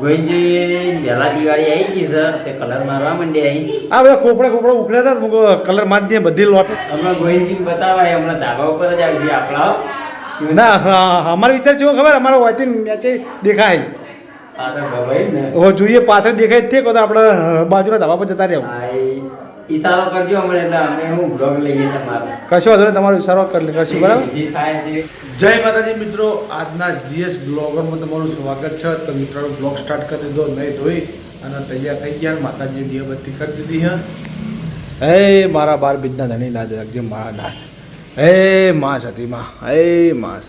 ગોવિંદજી વહેલા દિવાળી આવી ગઈ છે તે કલર મારવા માંડી આવી આ બધા કોપડા કોપડા ઉખડ્યા હતા કલર મારી દે બધી લોટ. હમણાં ગોવિંદજી બતાવાય હમણાં ધાબા ઉપર જ આવી આપણા. ના અમારો વિચાર કેવો ખબર અમારો વાંચી નીચે દેખાય. પાછળ જોઈએ પાછળ દેખાય તે તો આપણે બાજુના ધાબા પર જતા રહેવું ઈશારો કરજો અમને એટલે અમે હું બ્લોગ લઈએ તમારો કશો વાંધો નહીં તમારો ઈશારો કરી કરશું બરાબર? જે થાય છે. જય માતાજી મિત્રો આજના જીએસ બ્લોગરમાં તમારું સ્વાગત છે. તો મિત્રો બ્લોગ સ્ટાર્ટ કરી દીધો નહીં ધોઈ અને તૈયાર થઈ ગયા માતાજી દીવાબત્તી કરી દીધી હે. હે મારા બાર બીજના ધણી લાજ રાખજે મારા નાથ હે માં સતી માં હે માં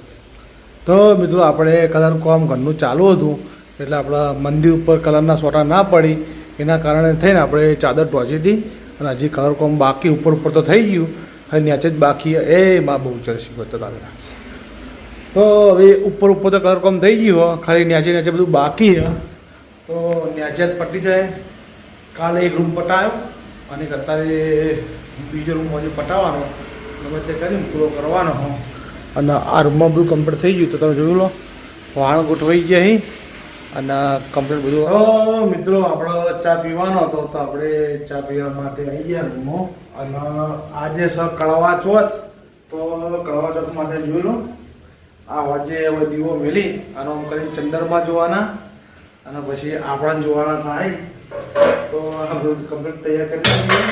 તો મિત્રો આપણે કલર કોમ ઘરનું ચાલુ હતું એટલે આપણા મંદિર ઉપર કલરના સોટા ના પડી. એના કારણે થઈને આપણે ચાદર ટોચી હતી. અને હજી કલર કોમ બાકી ઉપર ઉપર તો થઈ ગયું, હવે નીચે જ બાકી એ માં બહુ ચરસી ગયો દાદા તો હવે ઉપર ઉપર તો કલર કોમ થઈ ગયું, હો. ખાલી ન્યાચે ન્યાચે બધું બાકી છે તો ન્યાચે જ પટી જાય. કાલે એક રૂમ પટાયો, અને અત્યારે બીજો રૂમ હજી પટાવવાનો ગમે તે કરીને પૂરો કરવાનો, હો. અને આ રૂમમાં બધું કમ્પ્લીટ થઈ ગયું, તો તમે જોયું લો. વાણ ગોઠવાઈ ગયા અહીં. અને કમ્પ્લીટ બધું મિત્રો, આપણો ચા પીવાનો હતો, તો આપણે ચા પીવા માટે આવી ગયા રૂમો. અને આજે સર કળવા ચોથ, તો કળવા ચોથ માટે જોઈ લો. આ વાજે હવે દીવો મેલી, અને આમ કરીને ચંદરમાં જોવાના. અને પછી આપણા જોવાના થાય. તો આ બધું કમ્પ્લીટ તૈયાર કરી દઈએ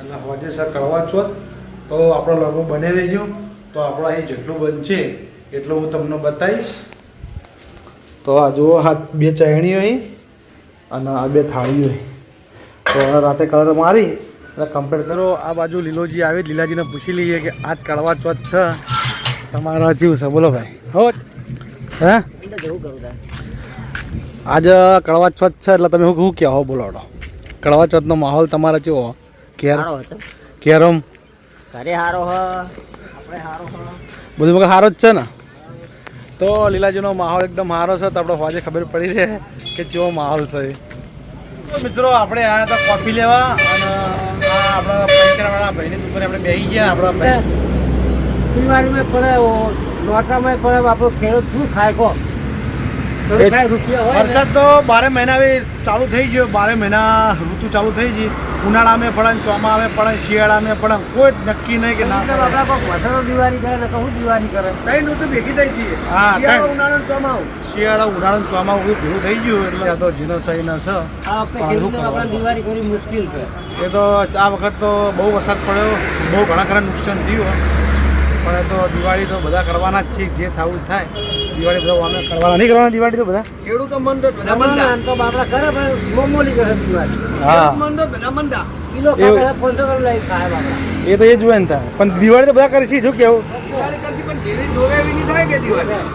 અને હોજે સર કળવા છો તો આપણો લગભગ બને રહેજો. તો આપણો અહીં જેટલું બનશે એટલું હું તમને બતાવીશ. તો આ જુઓ આ બે ચાયણીઓ અને આ બે થાળીઓ તો રાતે કલર મારી અને કમ્પેર કરો. આ બાજુ લીલોજી આવી લીલાજીને પૂછી લઈએ કે આજ કડવા ચોથ છે? તમારા જેવું છે. બોલો ભાઈ. હો હે? આજે કડવા ચોથ છે એટલે તમે શું કહો? બોલો હડો. કડવા ચોથનો માહોલ તમારા કેવો? કેર કેરમ ઘરે સારો હ. આપણે હ. બધું સારો જ છે ને? તો લીલાજીનો માહોલ એકદમ સારો છે. તો આપણે આજે ખબર પડી છે કે કેવો માહોલ છે. મિત્રો, આપણે આવ્યા હતા કોફી લેવા અને આપણા પંચરાવાળા ભાઈની દુકાને આપણે બેસી ગયા. આપણા દિવાળીમાં પડે લોટામાં પડે આપણો ખેડૂત શું ખાય કો એ કાંઈ રૂપિયા હોય ને, વરસાદ તો બારે મહિના ચાલુ થઈ ગયો. બારે મહિના ઋતુ ચાલુ થઈ ગઈ. ઉનાળામાં પડે ને ચોમામાં પડે શિયાળામાં પડે કોઈ જ નક્કી નહીં કે ના વધારો દિવાળી કરે ને કહું દિવાળી કરે? ત્રણ ઋતુ ભેગી થઈ ગઈ હા ઉનાળો ને ચોમાસું. શિયાળા ઉનાળું ચોમાવું ભેગું થઈ ગયું એટલે આ તો ના શું ખેડૂતને આપણે દિવાળી કરવી મુશ્કેલ છે. એ તો આ વખત તો બહુ વરસાદ પડ્યો. બહુ ઘણા ખરા નુકસાન થયું પણ એ તો દિવાળી તો બધા કરવાના જ છે જે થવું જ થાય. દિવાળી બધા અમે કરવાના. નહીં કરવાના દિવાળી તો બધા? અમારા આમ તો બાપડા કરે પણ મોમોલી કરે દિવાળી. હા. લઈ ખાય બાપડા. એ તો એ જ ને પણ દિવાળી તો બધા કરશે શું કેવું?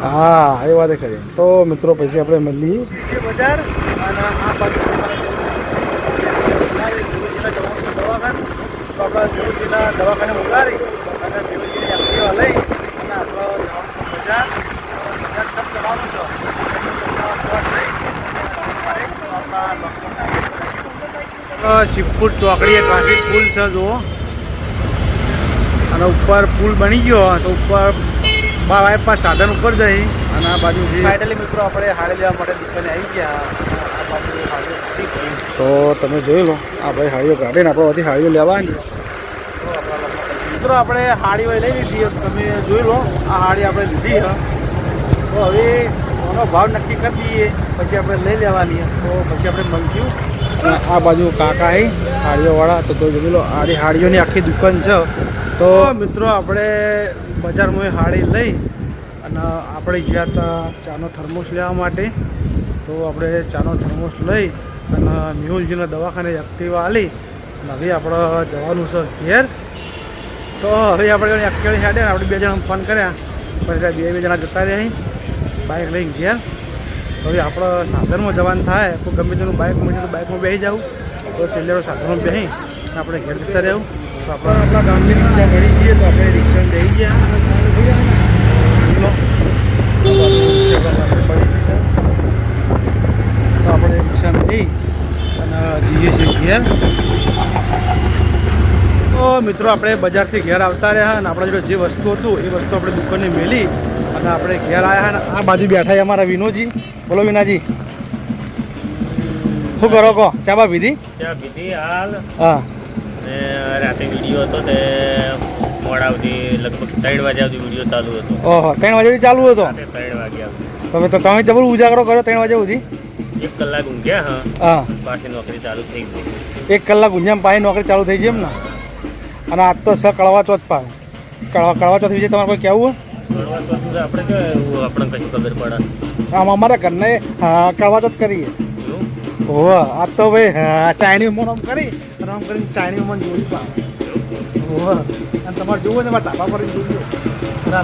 હા એ વાત ખરી. તો મિત્રો પછી આપણે મળીએ. બજાર અને આ બાજુ દવાખાને ઉતારી એક્ટિવા લઈ અને આપણો જવાનું છે બજાર બજાર સબ જવાનું છે શિવપુર ચોકડીએ ટ્રાફિક પુલ છે જુઓ. અને ઉપર પુલ બની ગયો તો ઉપર બાયપાસ સાધન ઉપર જઈ અને આ બાજુ ફાઇનલી મિત્રો આપણે હાડી લેવા માટે દુકાને આવી ગયા. તો તમે જોઈ લો આ ભાઈ હાડીઓ કાઢીને આપણે બધી હાડીઓ લેવાની મિત્રો, આપણે હાડીઓ લઈ લીધી. તમે જોઈ લો, આ હાડી આપણે લીધી તો હવે એનો ભાવ નક્કી કરી દઈએ. પછી આપણે લઈ લેવાની તો પછી આપણે મળશું. આ બાજુ કાકા એ હાડીઓવાળા. તો તો જોઈ લો, આ હાડીઓની આખી દુકાન છે. તો મિત્રો, આપણે બજારમાં હાડી લઈ અને આપણે ગયા હતા ચાનો થર્મોસ લેવા માટે, તો આપણે ચાનો થર્મોસ લઈ અને મેહુલજીના દવાખાને એક્ટિવા આલી અને હવે આપણે જવાનું છે ઘેર. તો હવે આપણે એક્ટિવા હેડે આપણે બે જણા ફોન કર્યા. પછી બે બે જણા જતા રહ્યા બાઇક લઈને ગયા હવે આપણો સાધનમાં જવાનું થાય. તો ગમે તેનું બાઇક મળશે તો બાઇકમાં બેસી જાવ તો સિલેરો સાધનમાં બેસી આપણે ઘેર જતા રહેવું. તો આપણે આપણા ગામની રિક્ષા ઘડી જઈએ તો આપણે રિક્ષા જઈ ગયા લો. રિક્ષા આપણે મળી ગઈ છે. તો આપણે રિક્ષામાં જઈ અને જઈએ છીએ ઘેર તો મિત્રો આપણે બજારથી ઘેર આવતા રહ્યા અને આપણા જોડે જે વસ્તુ હતું એ વસ્તુ આપણે દુકાને મેલી અને આપણે ઘેર આવ્યા અને આ બાજુ બેઠા અમારા વિનોજી બોલો વિનાજી. શું કરો કહો? ચા બા પીધી? હાલ. હા. રાતે વીડિયો હતો તે મોડા સુધી લગભગ ત્રણ વાગ્યા સુધી વીડિયો ચાલુ હતો. ઓહો ત્રણ વાગે ચાલુ હતો? ત્રણ વાગ્યા તમે તો તમે જબર ઉજાગરો કર્યો ત્રણ વાગ્યા સુધી? એક કલાક ઊંઘ્યા હા. હા. પાછી નોકરી ચાલુ થઈ ગઈ. એક કલાક ઊંઘ્યા પાછી નોકરી ચાલુ થઈ ગઈ એમ ને? અને આજ તો સ કળવા ચોથ પા કળવા કળવા ચોથ વિશે તમારે કોઈ કહેવું આમ અમારા ઘરને કળવા ચોથ કરીએ. ઓહો આજ તો ભાઈ ચાઇનીઝ મોન આમ કરી અને આમ કરીને ચાઇનીઝ મોન જોઈ પા. ઓહો અને તમારે જોવું ને મારા ઢાબા પર જોજો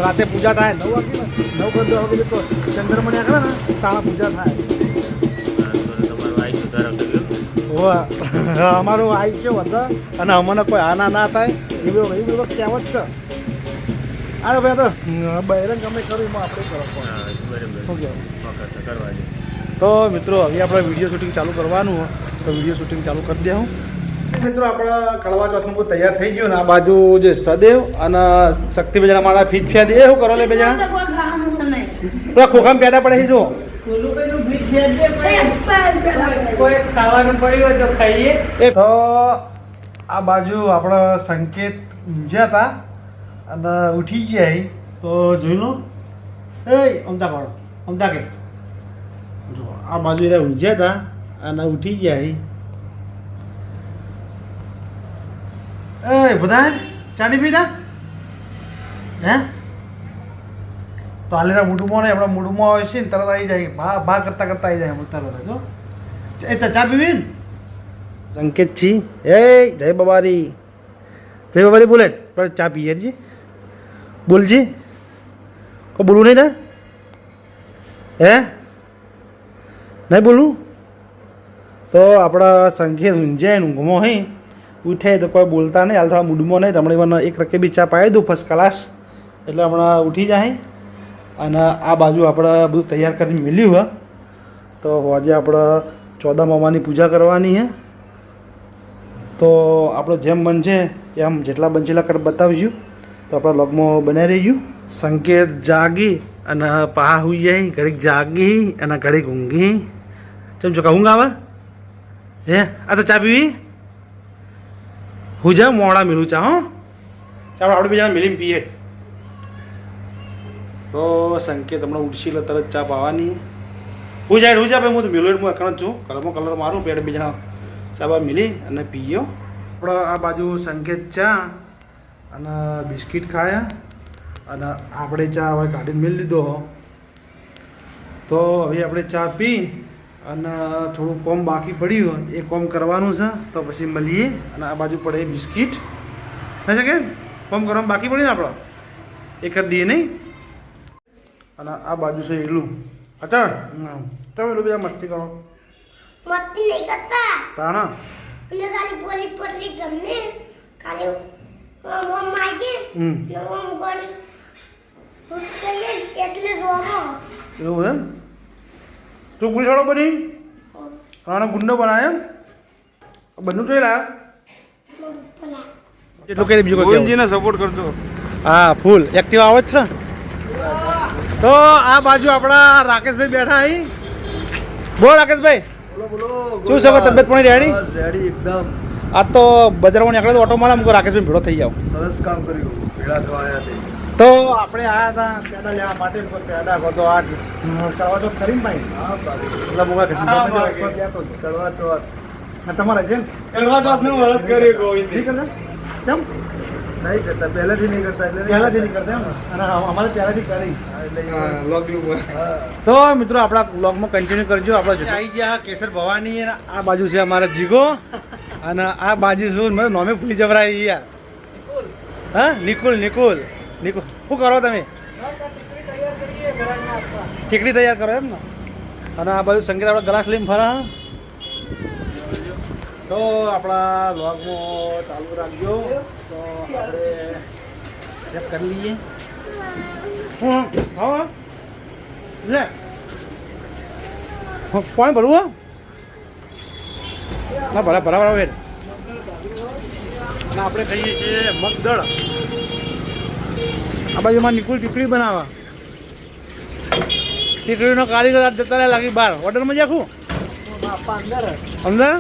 રાતે પૂજા થાય નવ વાગે નવ દસ વાગે તો ચંદ્રમણ્યા કરે ને પૂજા થાય. અમારું આઈ કેવું હતા અને અમને કોઈ આના ના થાય. એવું એવું બધું કહેવત છે. અરે ભાઈ તો બહેરંગ ગમે કર્યું એમાં આપણે કરો બરાબર. શું કહેવું? વખત કરવાની તો મિત્રો હવે આપણે વીડિયો શૂટિંગ ચાલુ કરવાનું હોય. તો વીડિયો શૂટિંગ ચાલુ કરી દઉં મિત્રો આપણા કડવા ચોથનું બધું તૈયાર થઈ ગયું ને આ બાજુ જે સદેવ અને શક્તિ બેજણા મારા ફીટ ફ્યા દે શું કરો લે બેજણા પેલા ખોખામ પેડા પડે છે જો ખાવાનું પડ્યું તો ખાઈએ. એ તો આ બાજુ આપણે સંકેત ઊંઝ્યા હતા અને ઉઠી ગયા. તો જોઈ લો. એ અમતા પાડો. અમતા કે. જો આ બાજુ એ ઊંઝ્યા હતા અને ઉઠી ગયા. એ બધા ચાની પીધા? હે? તો હાલેના મૂડુમાં ને હમણાં મૂડુમાં આવે છે ને, તરત આવી જાય. ભા ભા કરતા કરતા આવી જાય તરત જો, હો. એ ચા પીવી? ને સંકેત છી એ, જય બબારી જય બબારી બુલેટ પણ ચા પીએ જી બોલજી. કોઈ બોલું નહીં તાર હે? નહીં બોલું તો આપણા સંકેત ઊંઝાય ઊંઘમો હઈ ઉઠે તો કોઈ બોલતા નહીં, હાલ થોડા મૂડમાં નહીં તમને મને એક રકે બી ચા પાવી દઉં ફર્સ્ટ ક્લાસ એટલે હમણાં ઉઠી જાય. અને આ બાજુ આપણે બધું તૈયાર કરીને મિલ્યું હોય તો આજે આપણે ચોદા મામાની પૂજા કરવાની છે તો આપણે જેમ બનશે એમ જેટલા બનશે એટલા બતાવીશું તો આપણા લોગમાં બનાવી રહીશું સંકેત જાગી અને પા હોઈ જાય, ઘડીક જાગી અને ઘડીક ઊંઘી. ચમ જો ઊંઘ આવે? હે? આ તો ચા પીવી? હું જા, મોડા મિલું ચા હો. ચાલો, આપણે બીજા મિલીને પીએ. તો સંકેત, હમણાં ઉડશી તરત ચા પાવાની. હું જાય હું જાય હું તો મિલોડમાં એકણ છું. કલરમાં કલર મારું પેડ બીજા ચા બા મિલી અને પીયો. આપણે આ બાજુ સંકેત ચા અને બિસ્કિટ ખાયા અને આપણે ચા હવે કાઢીને મેળ લીધો. તો હવે આપણે ચા પી અને થોડું કોમ બાકી પડ્યું. એ કોમ કરવાનું છે. તો પછી મળીએ અને આ બાજુ પડે બિસ્કિટ. નહીં શકે કોમ કરવાનું બાકી પડ્યું ને આપણો? એ કરી દઈએ નહીં? અને આ બાજુ છે એલું અચળ તમે એલું બધા મસ્તી કરો. મસ્તી નહીં કરતા. તાણા. અને ખાલી પોલી પોલી ગમે ખાલી ઓમ ઓમ માગે ને ગોળી. એટલે રોમો એવું એમ? તું પૂરી બની કાનો ગુંડો બનાય એમ? બનવું જોઈ લા પેલા એટલું કહી બીજું કોઈ સપોર્ટ કરજો. હા ફૂલ. એક્ટિવ આવે જ છે ને? તો આ બાજુ આપણા રાકેશભાઈ બેઠા અહીં. બોલો રાકેશભાઈ. શું છે તબિયત પણ રેડી રેડી એકદમ. આ તો બજારમાં નીકળે તો ઓટો મારે મૂકો રાકેશભાઈ ભેળો થઈ જાવ સરસ કામ કર્યું ભેળા થવા આવ્યા તે તો આપણે આવ્યા હતા પેડા લેવા માટે પેડા કરતો આ કરવા તો ખરી ભાઈ. એટલે બોલા કરવા ચોથ તમારે છે કરવા તો વળત કરી ગોવિંદ કેમ? નહીં કરતા પહેલેથી નહીં કરતા એટલે પહેલાથી નહીં કરતા. અને અમારે પહેલાથી કરી. હા, એટલે હા તો મિત્રો આપણા બ્લોગમાં કન્ટિન્યુ કરજો આપણે આવી ગયા કેસર ભવાની અને આ બાજુ છે અમારા જીગો. અને આ બાજુ શું મને નોમે ભૂલી જવરાય યાર. હા નિકુલ નિકુલ નિકુલ. શું કરો તમે? ઠીકડી તૈયાર કરો એમ ને? અને આ બાજુ સંગીત આપણે ગ્લાસ લઈને ફરા તો આપણા બ્લોગમાં ચાલુ રાખજો. તો આપણે ચેક કરી લઈએ. હું લે. કોણ ભરવું? ના ભરા ભરા ભરા વેર. આપણે કહીએ છીએ મગદળ. આ બાજુમાં નિકુલ ટીકડી બનાવવા. ટીકડીનો કારીગર જતા લાગી બહાર. ઓર્ડરમાં જાખું આપવા અંદર. જ. અંદર?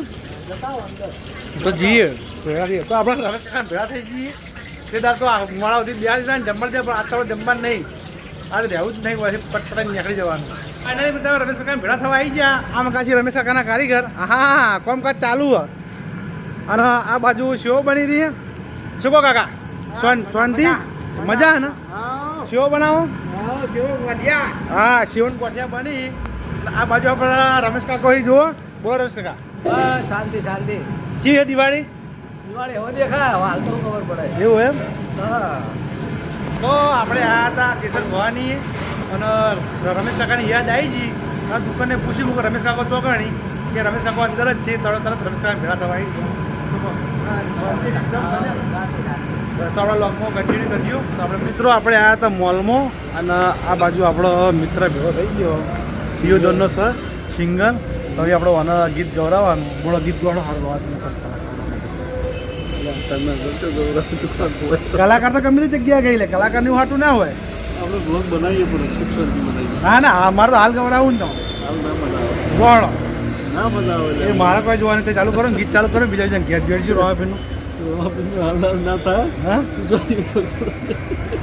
તો જઈએ. ભેળા થઈએ તો આપણે રમેશ કાકા ભેળા થઈ જઈએ. તે દાર તો આ મોડા સુધી બે ને જમવા દે પણ આ તો જમવા નહીં. આજે રહેવું જ નહીં પછી પટપટ નીકળી જવાનું. નહીં બધા રમેશ કાકા ભેળા થવા આવી ગયા. આમ કાશી રમેશ કાકાના કારીગર. હા હા કોમકાજ ચાલુ હ. અને આ બાજુ શેવો બની રહી શું કહો કાકા સ્વન શાંતિ મજા હે ને? શેવો બનાવો? હા શિવન કોઠિયા બની. આ બાજુ આપણે રમેશ કાકો જુઓ. બોલો રમેશ કાકા. બસ શાંતિ શાંતિ. જી હે દિવાળી? દિવાળી હવે દેખાય હાલ તો ખબર પડે. એવું એમ? હા. તો આપણે આ હતા કિશન ભવાની અને રમેશ કાકાની યાદ આવી ગઈ. આ દુકાને પૂછી મૂકો રમેશ કાકો ચોકાણી કે રમેશ કાકો અંદર જ છે તરત તરત રમેશ કાકા ભેળા થવા આવી તો આપણા લોકમાં કન્ટિન્યુ કરજો તો આપણે મિત્રો આપણે આવ્યા હતા મોલમાં અને આ બાજુ આપણો મિત્ર ભેગો થઈ ગયો. દિયોદનનો સર સિંગર તો હવે આપણે આને ગીત ગવડાવવાનું બોલો ગીત ગવડો સારું વાત કલાકાર તો ગમે તે જગ્યાએ ગઈ લે કલાકારનું હાટું ના હોય. આપણે બ્લોગ બનાવીએ પણ શિક્ષણથી બનાવીએ. ના ના અમારે તો હાલ ગવડાવું ને તમે હાલ ના બનાવો. ગોળો ના બનાવો એ મારે કોઈ જોવાની તે ચાલુ કરો ગીત ચાલુ કરો બીજા બીજા ઘેર જોડજો રોવા ફીનું હાલ ના- ના થાય. હા?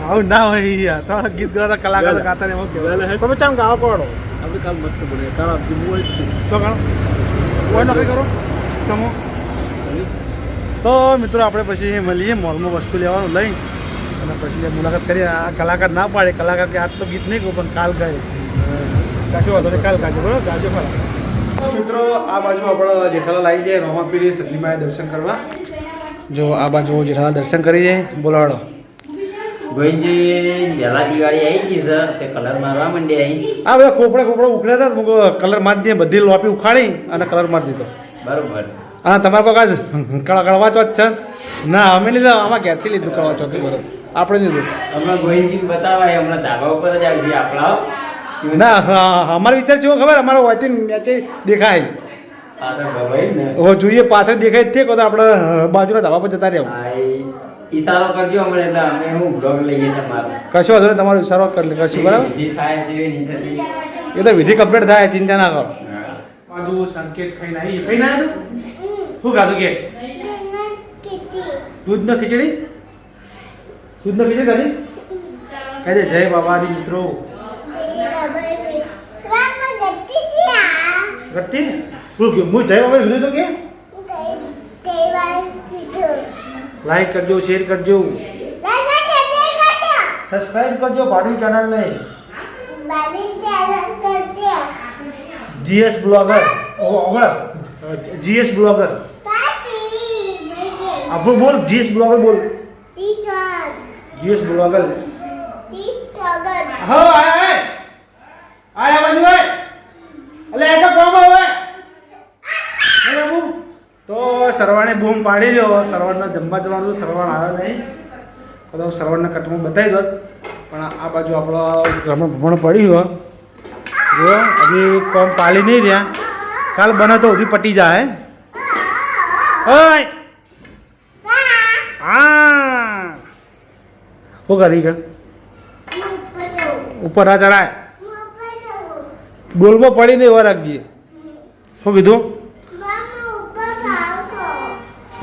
આવું ના હોય યાર. તો ગીત ગાતા કલાકાર ગાતા. ને એમાં કહેવાય તમે ચામ ગાવા પડો. આપણે કાલ મસ્ત બોલે કાલ આપણી હોય તો ગણો. કોઈ નક્કી કરો? સમો. તો મિત્રો આપણે પછી મળીએ. મોલમાં વસ્તુ લેવાનું લઈ. અને પછી મુલાકાત કરીએ. આ કલાકાર ના પાડે. કલાકાર કે આજ તો ગીત નહીં કહું પણ કાલ ગાય. કાચો વાંધો કાલ ગાજો. બરોબર? ગાજો ખરા તો મિત્રો આ બાજુ આપણે જેઠાલાલ આવી જાય રોમાપીરી સદલીમાએ દર્શન કરવા. જો આ બાજુ જેઠાલાલ દર્શન કરી જાય બોલાડો ગોવિંદજી વહેલા દિવાળી આવી ગઈ છે તે કલર મારવા માંડ્યા અહીં. આ બધા કોપડા કોપડા ઉખડ્યા હતા મૂકો કલર મારી દઈએ બધી લોપી ઉખાડી અને કલર મારી દીધો. બરોબર. હા તમારે કોઈ કાંઈ કળવા ચોથ છે? ના અમે લીધા આમાં ઘેરથી લીધું કળવા ચોથ? બરોબર. આપણે લીધું. હમણાં ગોવિંદજી બતાવાય હમણાં ધાબા ઉપર જ આવી આપણા ના અમારો વિચાર જેવો ખબર? અમારો મેચે દેખાય. જોઈએ પાછળ દેખાય તે કહો તો આપણે બાજુના ધાબા પર જતા રહેવું. ઈશારો કરજો અમને એટલે અમે હું બ્લોગ લઈએ તમારો કશો વાંધો નહીં તમારો ઈશારો કરી કરશું બરાબર? વિધિ થાય તેવી નહીં થતી એ તો વિધિ કમ્પ્લીટ થાય ચિંતા ના કરો. પાદુ સંકેત ખાઈને આવી ખાઈને ના શું ખાધું કે? દૂધનો ખીચડી? દૂધનો ખીચડી ખાધી? કહી દે જય બાબાજી મિત્રો. ગટ્ટી? હું જય બાબા કીધું તો કે? લાઈક કરજો શેર કરજો સબસ્ક્રાઇબ કરજો ભાડું ચેનલ ને જીએસ બ્લોગર ઓગળ જીએસ બ્લોગર આપણું બોલ જીએસ બ્લોગર બોલ જીએસ બ્લોગર હા આય આય આય બાજુ આય અલે એ તો કોમ હવે અરે બાબુ તો સરવાણે બૂમ પાડી લ્યો. સરવાણના જમવા જવાનું સરવાણ આવ્યો નહીં. તો સરવાણના કટમાં બતાવી દો. પણ આ બાજુ આપણો ઘરમાં ભમણ પડ્યું જો, હજી કોમ પાડી નહીં રહ્યા. કાલ બને તો હજી પટી જાય. હા. શું કરી કે ઉપર ના ચડાય. ડોલમાં પડી નહીં, એવા રાખજે. શું કીધું?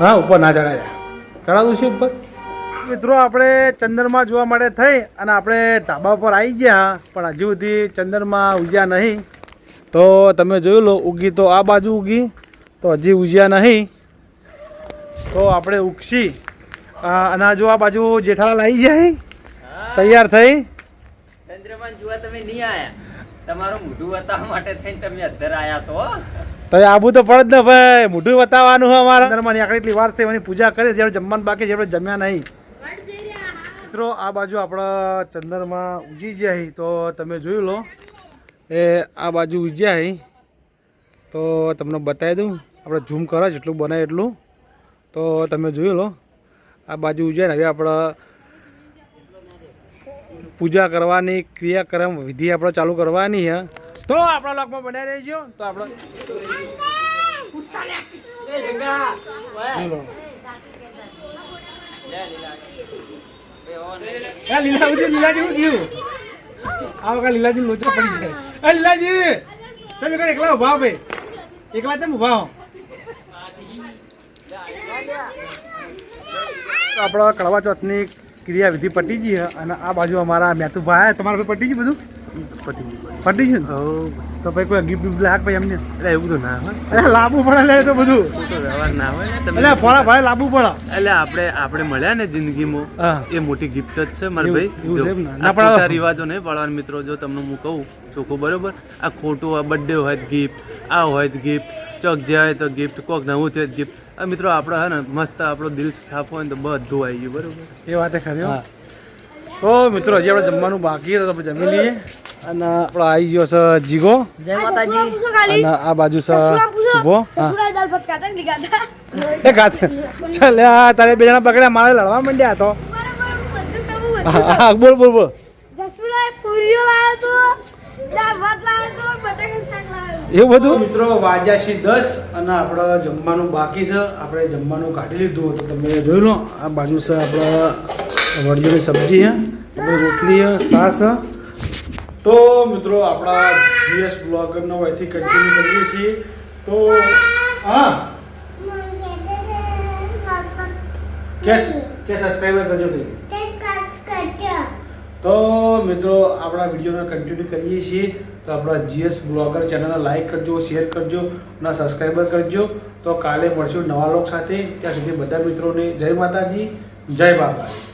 હા ઉપર ના ચડાય. ચડાવું છે ઉપર? મિત્રો આપણે ચંદ્રમા જોવા માટે થઈ અને આપણે ધાબા પર આવી ગયા પણ હજુ સુધી ચંદ્રમા ઉજ્યા નહીં. તો તમે જોયું લો ઉગી તો આ બાજુ ઉગી તો હજી ઉજ્યા નહીં. તો આપણે ઉગશી. અને આ જો આ બાજુ જેઠાલાલ આવી જાય તૈયાર થઈ? ચંદ્રમા જોવા તમે નહીં આવ્યા તમારું મોઢું બતાવવા માટે થઈને તમે અધર આવ્યા છો હો. તો આબુ તો પડે જ ને ભાઈ. મોઢું બતાવવાનું હોય અમારા. ચંદ્રમાની આકડી એટલી વાર થઈ, એની પૂજા કરી જ્યારે જમવાનું બાકી છે જમ્યા નહીં. મિત્રો, આ બાજુ આપણા ચંદનમાં ઉજી જાય તો તમે જોઈ લો. એ આ બાજુ ઉજ્યા તો તમને બતાવી દઉં, આપણે ઝૂમ કરો, જેટલું બને એટલું. તો તમે જોઈ લો, આ બાજુ ઉજ્યા ને, હવે આપણે પૂજા કરવાની ક્રિયાક્રમ વિધિ આપણે ચાલુ કરવાની છે તો આપણા લોકમાં બનાવી રહીજો. તો આપણે લીલાજી શું થયું? આ વખત લીલાજી લોચો પડી છે એ લીલાજી, તમે કઈ એકલા ઊભા ભાઈ. એકલા તમે ઊભા હો? તો કડવા ચોથની ક્રિયા વિધિ પટી ગઈ અને આ બાજુ અમારા મેતુભાઈ, તમારા પટી ગયું બધું? પટી ગયું તો ભાઈ કોઈ ગિફ્ટ ગિફ્ટ લાગ ભાઈ એમને? એટલે એવું તો ના હોય. એટલે લાવવું પડે લે તો બધું. તો વ્યવહાર ના હોય ને એટલે ફળા ભાઈ લાવવું પડે. એટલે આપણે આપણે મળ્યા ને જિંદગીમાં એ મોટી ગિફ્ટ જ છે મારા ભાઈ. ને? પણ- રિવાજો નહીં પાડવાના મિત્રો જો તમને હું કહું ચોખ્ખું બરોબર? આ ખોટું આ બર્થડે હોય ગિફ્ટ આ હોય ગિફ્ટ ચોક જાય તો ગિફ્ટ કોક નવું છે ગિફ્ટ આ મિત્રો આપણે હે ને મસ્ત આપણો દિલ સાફ હોય ને તો બધું આવી ગયું બરોબર? એ વાત ખરી ઓ મિત્રો હજી આપણે જમવાનું બાકી છે તો આપણે જમી લઈએ. અને આપણો આવી ગયો છે જીગો. જય માતાજી. અને આ બાજુ છે શુભો. ખાતા એ ગાત ચાલ તારે બે જણા પકડ્યા મારે લડવા માંડ્યા તો. બોલ બોલ બોલ. એવું બધું? મિત્રો વાજ્યા છે દસ અને આપણે જમવાનું બાકી છે. આપણે જમવાનું કાઢી લીધું તો તમે જોઈ લો. આ બાજુ છે આપણે વડિયોની સબ્જી છે રોટલી છે સાસ હે. તો મિત્રો આપણા જીએસ બ્લોગરનો અહીંથી કન્ટિન્યુ કરીએ છીએ. તો, હા? કે કે સબસ્ક્રાઈબર કરજો ભાઈ? તો મિત્રો આપણા વિડીયોને કન્ટિન્યુ કરીએ છીએ. તો આપણા જીએસ બ્લોગર ચેનલને લાઈક કરજો શેર કરજો અને સબસ્ક્રાઈબર કરજો. તો કાલે મળશું નવા લોક સાથે. ત્યાં સુધી બધા મિત્રોને જય માતાજી, જય બાબા.